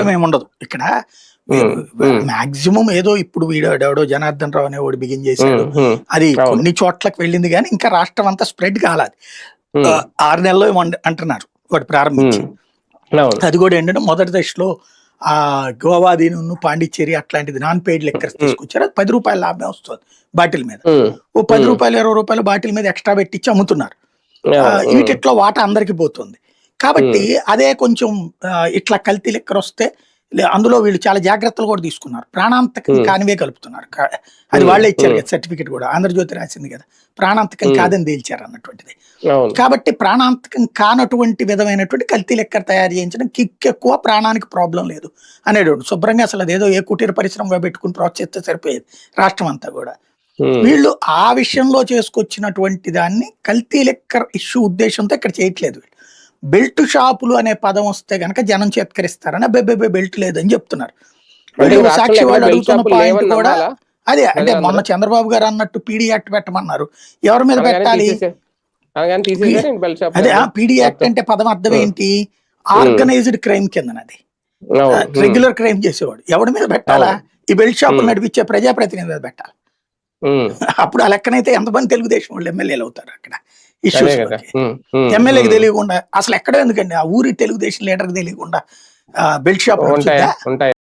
ఏమి ఉండదు ఇక్కడ. మాక్సిమం ఏదో ఇప్పుడు వీడో ఎవడో జనార్దన్ రావు అనే వాడు బిగిన్ చేశాడు. అది. కొన్ని చోట్లకు వెళ్ళింది కానీ ఇంకా రాష్ట్రం అంతా స్ప్రెడ్ కాలేదు. ఆరు నెలల్లో అంటున్నారు వాడు ప్రారంభించి. అది కూడా ఏంటంటే మొదటి దశలో ఆ గోవా దీని పాండిచ్చేరి అట్లాంటిది నాన్ పెయిడ్ లెక్కర్స్ తీసుకొచ్చారు. అది పది రూపాయల లాభమే వస్తుంది బాటిల్ మీద. ఓ పది. రూపాయలు ఇరవై రూపాయలు బాటిల్ మీద ఎక్స్ట్రా పెట్టించి అమ్ముతున్నారు. వీటిట్లో వాటా అందరికి పోతుంది. కాబట్టి అదే కొంచెం ఇట్లా కల్తీ లెక్కర్ వస్తే అందులో వీళ్ళు చాలా జాగ్రత్తలు కూడా తీసుకున్నారు. ప్రాణాంతకం. కానివే కలుపుతున్నారు. అది. వాళ్ళే ఇచ్చారు. కదా సర్టిఫికెట్ కూడా. ఆంధ్రజ్యోతి రాసింది కదా. ప్రాణాంతకం. కాదని తేల్చారు అన్నటువంటిది. కాబట్టి ప్రాణాంతకం కానటువంటి విధమైనటువంటి కల్తీ లెక్కర్ తయారు చేయించడం కిక్ ఎక్కువ ప్రాణానికి ప్రాబ్లం లేదు అనేటువంటి శుభ్రంగా అసలు అదేదో ఏ కుటీర పరిశ్రమగా పెట్టుకుని ప్రోత్సహిస్తే సరిపోయేది రాష్ట్రం అంతా కూడా. వీళ్ళు ఆ విషయంలో చేసుకొచ్చినటువంటి దాన్ని కల్తీ లెక్కర్ ఇష్యూ ఉద్దేశంతో ఇక్కడ చేయట్లేదు వీళ్ళు. బెల్ట్ షాపులు అనే పదం వస్తే గనక జనం చేత్కరిస్తారని అబ్బే బెల్ట్ లేదని చెప్తున్నారు. సాక్షి వాళ్ళు అడుగుతున్న పాయింట్ కూడా? అదే అంటే? మొన్న చంద్రబాబు గారు అన్నట్టు పీడీ యాక్ట్ పెట్టమన్నారు. ఎవరి మీద పెట్టాలి? అదే పీడీ యాక్ట్ అంటే పదం అర్థం ఏంటి? ఆర్గనైజ్డ్ క్రైమ్ కిందనది రెగ్యులర్ క్రైమ్ చేసేవాడు. ఎవడి మీద పెట్టాలా? ఈ బెల్ట్ షాపులు. నడిపించే ప్రజాప్రతినిధి మీద పెట్టాలి? అప్పుడు ఆ లెక్కనైతే ఎంతమంది తెలుగుదేశం వాళ్ళు ఎమ్మెల్యేలు అవుతారు అక్కడ? ఇష్యూస్ ఎమ్మెల్యేకి. తెలియకుండా అసలు ఎక్కడ ఎందుకండి? ఆ ఊరి తెలుగుదేశం లీడర్కి తెలియకుండా బెల్ట్ షాప్ ఉంటాయి.